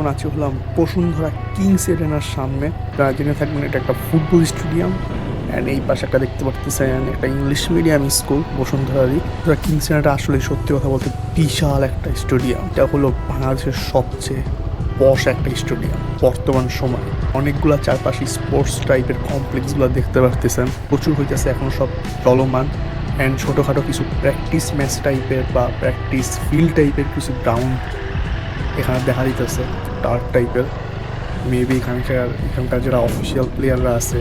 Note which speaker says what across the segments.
Speaker 1: এখন আছি হলাম বসুন্ধরা কিংস এরেনার সামনে। যারা জেনে থাকবেন এটা একটা ফুটবল স্টেডিয়াম অ্যান্ড এই পাশে একটা দেখতে পাচ্ছেন একটা ইংলিশ মিডিয়াম স্কুল, বসুন্ধরারই। যারা কিংস এরেনাটা আসলে সত্যি কথা বলতে বিশাল একটা স্টেডিয়াম। এটা হলো বাংলাদেশের সবচেয়ে বস একটা স্টেডিয়াম বর্তমান সময়। অনেকগুলা চারপাশে স্পোর্টস টাইপের কমপ্লেক্সগুলো দেখতে পারতেছেন। প্রচুর হইতেছে এখন সব চলমান অ্যান্ড ছোটোখাটো কিছু প্র্যাকটিস ম্যাচ টাইপের বা প্র্যাকটিস ফিল্ড টাইপের কিছু গ্রাউন্ড এখানে দেখা দিতেছে। টার্ক টাইপের মেবি এখানকার এখানকার যারা অফিসিয়াল প্লেয়াররা আছে,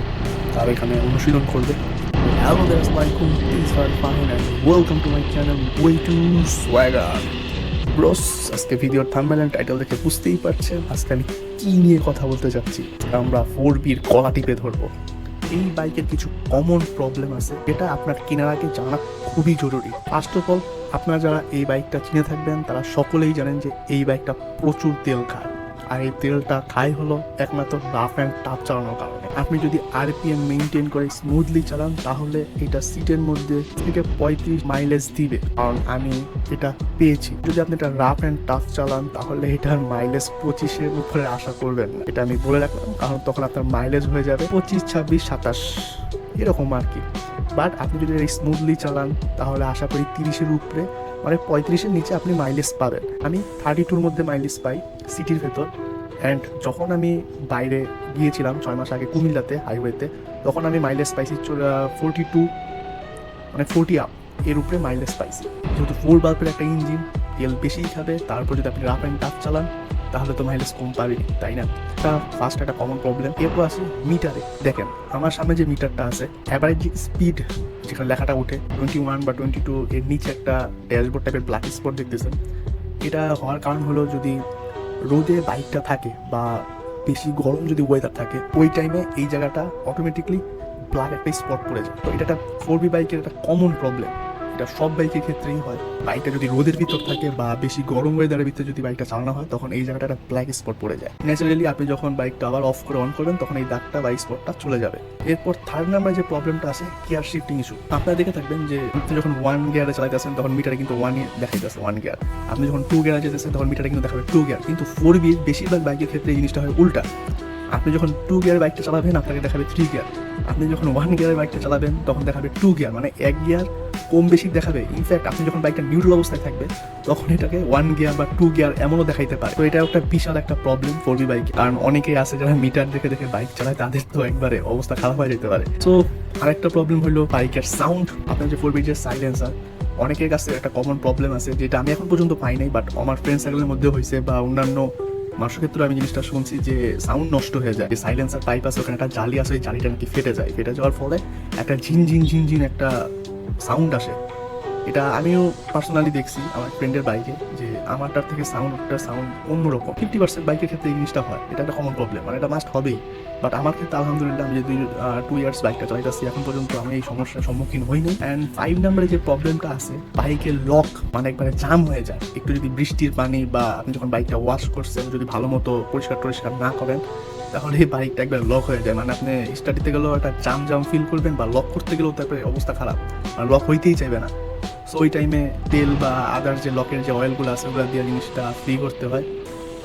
Speaker 1: তারা এখানে অনুশীলন করবে। হ্যালো দ্যাস আলাইকুম please are fine welcome to my channel way to swagger bros আজকে ভিডিওর থাম্বনেল অ্যান্ড টাইটেল দেখে বুঝতেই পারছেন আজকে আমি কি নিয়ে কথা বলতে যাচ্ছি। আমরা ফোর বির কলা টিপে ধরবো। এই বাইকের কিছু কমন প্রবলেম আছে, যেটা আপনার কেনার আগে জানা খুবই জরুরি। ফার্স্ট অফ অল আপনারা যারা এই বাইকটা চিনে থাকবেন, তারা সকলেই জানেন যে এই বাইকটা প্রচুর তেল খায়। আর এই তেলটা খাই হলো একমাত্র রাফ অ্যান্ড টাফ চালানোর কারণে। আপনি যদি আরপিএম মেনটেন করে স্মুথলি চালান, তাহলে এটা সিটের মধ্যে থেকে পঁয়ত্রিশ মাইলেজ দিবে। কারণ আমি এটা পেয়েছি। যদি আপনি এটা রাফ অ্যান্ড টাফ চালান, তাহলে এটার মাইলেজ পঁচিশের উপরে আশা করবেন না। এটা আমি বলে রাখলাম, কারণ তখন আপনার মাইলেজ হয়ে যাবে পঁচিশ, ছাব্বিশ, সাতাশ, এরকম আর কি। বাট আপনি যদি স্মুথলি চালান, তাহলে আশা করি তিরিশের উপরে মানে পঁয়ত্রিশের নিচে আপনি মাইলেজ পাবেন। আমি থার্টি টুর মধ্যে মাইলেজ পাই সিটির ভেতর। অ্যান্ড যখন আমি বাইরে গিয়েছিলাম ছয় মাস আগে কুমিল্লাতে হাইওয়েতে তখন আমি মাইলেজ পাইছি ফোরটি টু মানে ফোরটি আপ এর উপরে মাইলেজ পাইছি। যেহেতু ফোর বাল্বের একটা ইঞ্জিন তেল বেশি খাবে, তারপর যদি আপনি রাফ অ্যান্ড টাফ চালান তাহলে তো মাইলেজ কম পাবেনি তাই না? তা ফার্স্ট একটা কমন প্রবলেম এরপর আসি মিটারে দেখেন, আমার সামনে যে মিটারটা আছে অ্যাভারেজ স্পিড যেখানে লেখাটা ওঠে টোয়েন্টি ওয়ান বা টোয়েন্টি টু এর নিচে একটা ড্যাশবোর্ড টাইপের ব্ল্যাক স্পট দেখতেছেন। এটা হওয়ার কারণ হলো যদি রোদে বাইকটা থাকে বা বেশি গরম যদি ওয়েদার থাকে, ওই টাইমে এই জায়গাটা অটোমেটিকলি ব্ল্যাক একটা স্পট পড়ে যায়। তো এটা একটা ফোর বি বাইকের একটা কমন প্রবলেম এটা সব বাইকের ক্ষেত্রেই হয়। বাইকটা যদি রোদের ভিতর থাকে বা বেশি গরম ওয়েদারের ভিতরে যদি বাইকটা চালানো হয়, তখন এই জায়গাটা একটা ব্ল্যাক স্পট পড়ে যায়। ন্যাচারালি আপনি যখন বাইকটা আবার অফ করে অন করবেন, তখন এই দাগটা বা স্পটটা চলে যাবে। এরপর থার্ড নাম্বার যে প্রবলেমটা আছে গিয়ার শিফটিং ইস্যু আপনারা দেখে থাকবেন যে, আপনি যখন ওয়ান গিয়ারে চালাইতেছেন, তখন মিটারে কিন্তু ওয়ান দেখাইতেছে ওয়ান গিয়ার আপনি যখন টু গিয়ারে যেতেছেন, তখন মিটারে কিন্তু দেখাবে টু গিয়ার কিন্তু ফোর বি বেশিরভাগ বাইকের ক্ষেত্রে এই জিনিসটা হয় উল্টা। আপনি যখন টু গিয়ার বাইকটা চালাবেন, আপনাকে দেখাবে থ্রি গিয়ার আপনি যখন ওয়ান গিয়ারের বাইকটা চালাবেন, তখন দেখাবে টু গিয়ার মানে এক গিয়ার কম বেশি দেখাবে। ইনফ্যাক্ট আপনি যখন বাইকটা নিউট্রাল অবস্থায় থাকবে, তখন এটাকে ওয়ান গিয়ার বা টু গিয়ার এমনও দেখাইতে পারে। তো এটা একটা বিশাল একটা প্রবলেম ফোর বি বাইক কারণ অনেকেই আছে যারা মিটার দেখে দেখে বাইক চালায়, তাদের তো একবারে অবস্থা খারাপ হয়ে যেতে পারে। তো আরেকটা প্রবলেম হলো বাইকের সাউন্ড আপনার যে ফোর বি যে সাইলেন্সার অনেকের কাছে একটা কমন প্রবলেম আছে, যেটা আমি এখন পর্যন্ত পাই নাই বাট আমার ফ্রেন্ড সার্কেলের মধ্যে হয়েছে বা অন্যান্য মানুষের ক্ষেত্রে আমি জিনিসটা শুনছি যে সাউন্ড নষ্ট হয়ে যায় সাইলেন্সার পাইপ আছে, ওখানে একটা জালি আসে ওই জালিটা নাকি ফেটে যায়। ফেটে যাওয়ার ফলে একটা ঝিন ঝিন ঝিন ঝিন একটা সাউন্ড আসে। এটা আমিও পার্সোনালি দেখছি আমার ফ্রেন্ডের বাইকে যে আমারটার থেকে সাউন্ডটা সাউন্ড অন্যরকম। ফিফটি পার্সেন্ট বাইকের ক্ষেত্রে এই জিনিসটা হয়, এটা একটা কমন প্রবলেম মানে এটা মাস্ট হবেই। বাট আমার ক্ষেত্রে আলহামদুলিল্লাহ আমি যে দুই টু ইয়ার্স বাইকটা চালাইতেছি, এখন পর্যন্ত আমি এই সমস্যার সম্মুখীন হইনি অ্যান্ড ফাইভ নাম্বারে যে প্রবলেমটা আছে বাইকের লক মানে একবারে জাম হয়ে যায়। একটু যদি বৃষ্টির পানি বা আপনি যখন বাইকটা ওয়াশ করছেন, যদি ভালো মতো পরিষ্কার টরিষ্কার না করেন, তাহলে এই বাইকটা একবার লক হয়ে যায়। মানে আপনি স্টার্ট দিতে গেলেও একটা জাম জাম ফিল করবেন বা লক করতে গেলেও তারপরে অবস্থা খারাপ। মানে লক হইতেই চাইবে না। সো ওই টাইমে তেল বা আদার যে লকের যে অয়েলগুলো আছে, ওগুলো দিয়ে জিনিসটা ফ্রি করতে হয়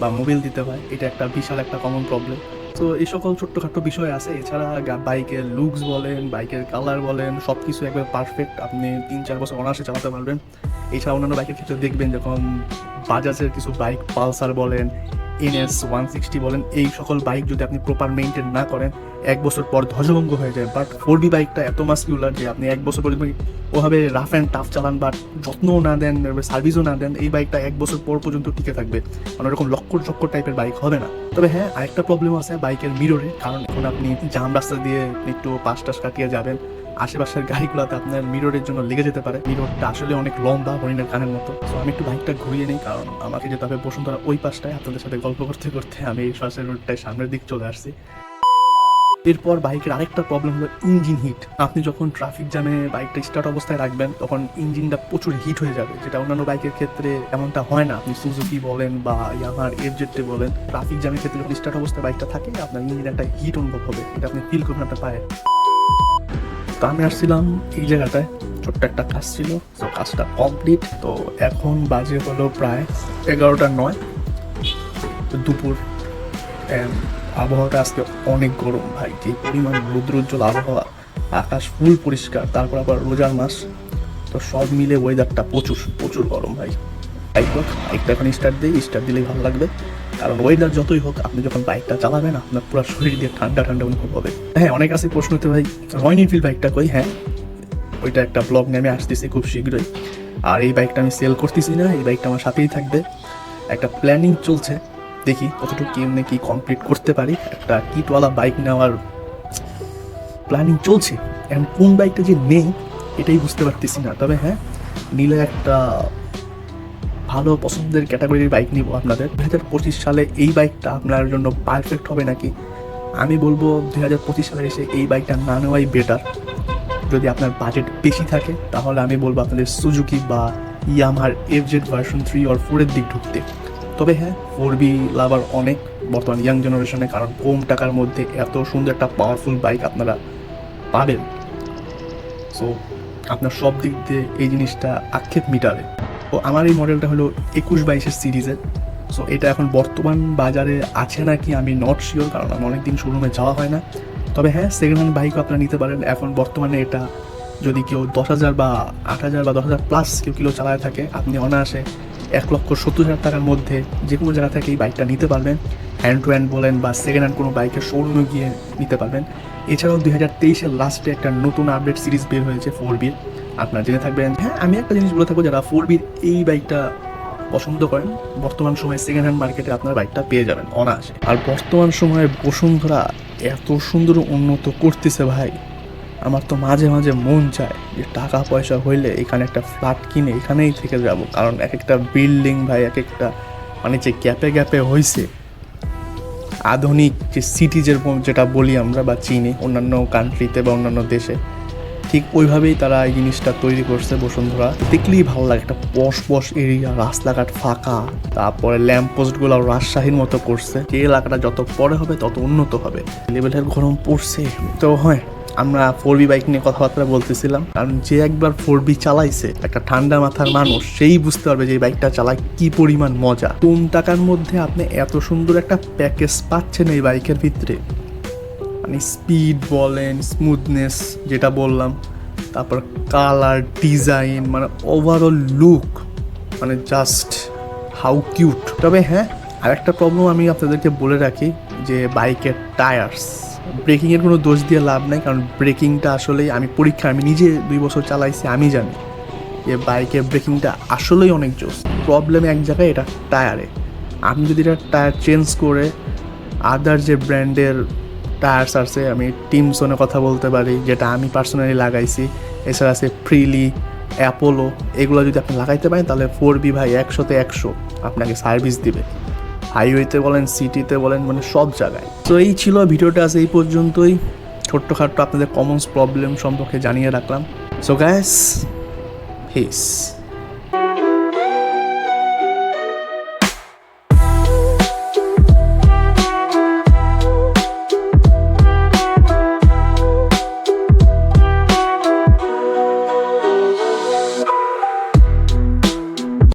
Speaker 1: বা মোবিল দিতে হয়। এটা একটা বিশাল একটা কমন প্রবলেম তো এই সকল ছোট্টখাটো বিষয় আছে। এছাড়া বাইকের লুকস বলেন, বাইকের কালার বলেন সব কিছু একবার পারফেক্ট আপনি তিন চার বছর অনার্সে চালাতে পারবেন। এছাড়া অন্যান্য বাইকের ক্ষেত্রে দেখবেন যখন বাজাজের কিছু বাইক পালসার বলেন এনএস ওয়ান সিক্সটি বলেন, এই সকল বাইক যদি আপনি প্রপার মেনটেন না করেন, এক বছর পর ধ্বজভঙ্গ হয়ে যায়। বাট ফোর বি বাইকটা এত মাস্কিউলার যে আপনি এক বছর পর্যন্ত ওভাবে রাফ অ্যান্ড টাফ চালান বাট যত্নও না দেন সার্ভিসও না দেন, এই বাইকটা এক বছর পর পর্যন্ত টিকে থাকবে। মানে ওরকম লক্কর চক্কর টাইপের বাইক হবে না। তবে হ্যাঁ আরেকটা প্রবলেম আছে বাইকের মিররে কারণ এখন আপনি জাম রাস্তা দিয়ে একটু পাশ টাশ কাটিয়ে যাবেন। আশেপাশের গাড়িগুলোতে আপনার মিররের জন্য লেগে যেতে পারে। মিররটা আসলে অনেক লম্বা, হরিণের কানের মতো। তো আমি একটু বাইকটা ঘুরিয়ে নিই কারণ আমাকে যেতে হবে বসুন্ধরা ওই পাশটায়। আপনাদের সাথে গল্প করতে করতে আমি এই পাশের রোডটায় সামনের দিক চলে আসছি। এরপর বাইকের আরেকটা প্রবলেম হলো ইঞ্জিন হিট আপনি যখন ট্রাফিক জ্যামে বাইকটা স্টার্ট অবস্থায় রাখবেন, তখন ইঞ্জিনটা প্রচুর হিট হয়ে যাবে, যেটা অন্যান্য বাইকের ক্ষেত্রে এমনটা হয় না। আপনি সুজুকি বলেন বা ইয়ামার এফজেডে বলেন ট্রাফিক জ্যামের ক্ষেত্রে যখন স্টার্ট অবস্থায় বাইকটা থাকে, আপনার ইঞ্জিন একটা হিট অনুভব হবে এটা আপনি ফিল করবেন আপনার পায়ে। তো আমি আসছিলাম এই জায়গাটায়। ছোট্ট একটা কাজ ছিল, তো কাজটা কমপ্লিট তো এখন বাজে হলো প্রায় এগারোটা নয়। দুপুর। আবহাওয়াটা আজকে অনেক গরম ভাই। যে পরিমাণ রৌদ্রোজ্জ্বল আবহাওয়া। আকাশ ফুল পরিষ্কার, তারপর আবার রোজার মাস। তো সব মিলে ওয়েদারটা প্রচুর প্রচুর গরম ভাই। বাইক এখন স্টার্ট দিই। স্টার্ট দিলেই ভালো লাগবে। কারণ ওয়েদার যতই হোক, আপনি যখন বাইকটা চালাবেন, আপনার পুরো শরীর দিয়ে ঠান্ডা ঠান্ডা অনুভব হবে। হ্যাঁ অনেক আছে প্রশ্ন হতে ভাই রয়্যাল এনফিল্ড বাইকটা কই? হ্যাঁ ওইটা একটা ব্লগ নেমে আসতেছে খুব শীঘ্রই। আর এই বাইকটা আমি সেল করতেছি না, এই বাইকটা আমার সাথেই থাকবে। একটা প্ল্যানিং চলছে, দেখি কতটুকু কেমনে কি কমপ্লিট করতে পারি। একটা কিটওয়ালা বাইক নেওয়ার প্ল্যানিং চলছে। এখন কোন বাইকটা যে নেই, এটাই বুঝতে পারতেছি না। তবে হ্যাঁ নিলে একটা ভালো পছন্দের ক্যাটাগরির বাইক নিব আপনাদের। দু হাজার পঁচিশ সালে এই বাইকটা আপনার জন্য পারফেক্ট হবে নাকি? আমি বলব দুই হাজার পঁচিশ সালে এসে এই বাইকটা না নেওয়াই বেটার যদি আপনার বাজেট বেশি থাকে, তাহলে আমি বলব আপনাদের সুজুকি বা ইয়ামার এফ জেড ভার্সন থ্রি আর ফোরের দিক ঢুকতে। তবে হ্যাঁ ফোর বি লাভার অনেক বর্তমান ইয়াং জেনারেশনে কারণ কম টাকার মধ্যে এত সুন্দর একটা পাওয়ারফুল বাইক আপনারা পাবেন। সো আপনার সব দিক দিয়ে এই জিনিসটা আক্ষেপ মিটাবে। তো আমার এই মডেলটা হলো একুশ বাইশের সিরিজের সো এটা এখন বর্তমান বাজারে আছে নাকি আমি নট শিওর কারণ আমার অনেকদিন শোরুমে যাওয়া হয় না। তবে হ্যাঁ সেকেন্ড হ্যান্ড বাইকও আপনারা নিতে পারেন। এখন বর্তমানে এটা যদি কেউ দশ হাজার বা আট হাজার বা দশ হাজার প্লাস কেউ কিলো চালায় থাকে, আপনি অনায়াসে এক লক্ষ সত্তর হাজার টাকার মধ্যে যে কোনো জায়গা থেকে এই বাইকটা নিতে পারবেন। হ্যান্ড টু হ্যান্ড বলেন বা সেকেন্ড হ্যান্ড কোনো বাইকের শোরুমে গিয়ে নিতে পারবেন। এছাড়াও দুই হাজার তেইশের লাস্টে একটা নতুন আপডেট সিরিজ বের হয়েছে ফোর বির আপনারা জেনে থাকবেন। হ্যাঁ আমি একটা জিনিস বলে থাকব যারা ফোর বির এই বাইকটা পছন্দ করেন, বর্তমান সময়ে সেকেন্ড হ্যান্ড মার্কেটে আপনার বাইকটা পেয়ে যাবেন, অনায়াসে। আর বর্তমান সময়ে বসুন্ধরা এত সুন্দর উন্নত করতেছে ভাই, আমার তো মাঝে মাঝে মন চায় যে টাকা পয়সা হইলে এখানে একটা ফ্ল্যাট কিনে এখানেই থেকে যাব। কারণ এক একটা বিল্ডিং ভাই এক একটা মানে যে গ্যাপে গ্যাপে হয়েছে আধুনিক যে সিটিজের যেটা বলি আমরা বা চিনি, অন্যান্য কান্ট্রিতে বা অন্যান্য দেশে ঠিক ওইভাবেই তারা এই জিনিসটা তৈরি করছে বসুন্ধরা। দেখলেই ভালো লাগে, একটা পশ পশ এরিয়া, রাস্তাঘাট ফাঁকা, তারপরে ল্যাম্প পোস্টগুলো রাজশাহীর মতো করছে। যে এলাকাটা যত পরে হবে, তত উন্নত হবে। লেভেলের গরম পড়ছে। তো হয়, আমরা ফোর বি বাইক নিয়ে কথাবার্তা বলতেছিলাম। কারণ যে একবার ফোর বি চালাইছে, একটা ঠান্ডা মাথার মানুষ, সেই বুঝতে পারবে যে বাইকটা চালায় কি পরিমাণ মজা। কোন টাকার মধ্যে আপনি এত সুন্দর একটা প্যাকেজ পাচ্ছেন এই বাইকের ভিতরে? মানে স্পিড বলেন স্মুথনেস যেটা বললাম, তারপর কালার ডিজাইন মানে ওভারঅল লুক মানে জাস্ট হাউ কিউট তবে হ্যাঁ আর একটা প্রবলেম আমি আপনাদেরকে বলে রাখি যে বাইকের টায়ার্স ব্রেকিংয়ের কোনো দোষ দিয়ে লাভ নেই, কারণ ব্রেকিংটা আসলেই আমি পরীক্ষা, আমি নিজে দুই বছর চালাইছি, আমি জানি যে বাইকের ব্রেকিংটা আসলেই অনেক জোস। প্রবলেম এক জায়গায় এটা টায়ারে আপনি যদি এটা টায়ার চেঞ্জ করে আদার যে ব্র্যান্ডের টায়ার্স আছে আমি টিমসনে কথা বলতে পারি, যেটা আমি পার্সোনালি লাগাইছি। এছাড়া আছে ফ্রিলি অ্যাপোলো এগুলো যদি আপনি লাগাইতে পারেন, তাহলে ফোর বি ভাই একশোতে একশো আপনাকে সার্ভিস দিবে। হাইওয়েতে বলেন সিটিতে বলেন মানে সব জায়গায়। তো এই ছিল ভিডিওটা আছে এই পর্যন্তই। ছোট্টখাট্ট আপনাদের কমন্স প্রবলেম সম্পর্কে জানিয়ে রাখলাম। সো গ্যাস হিস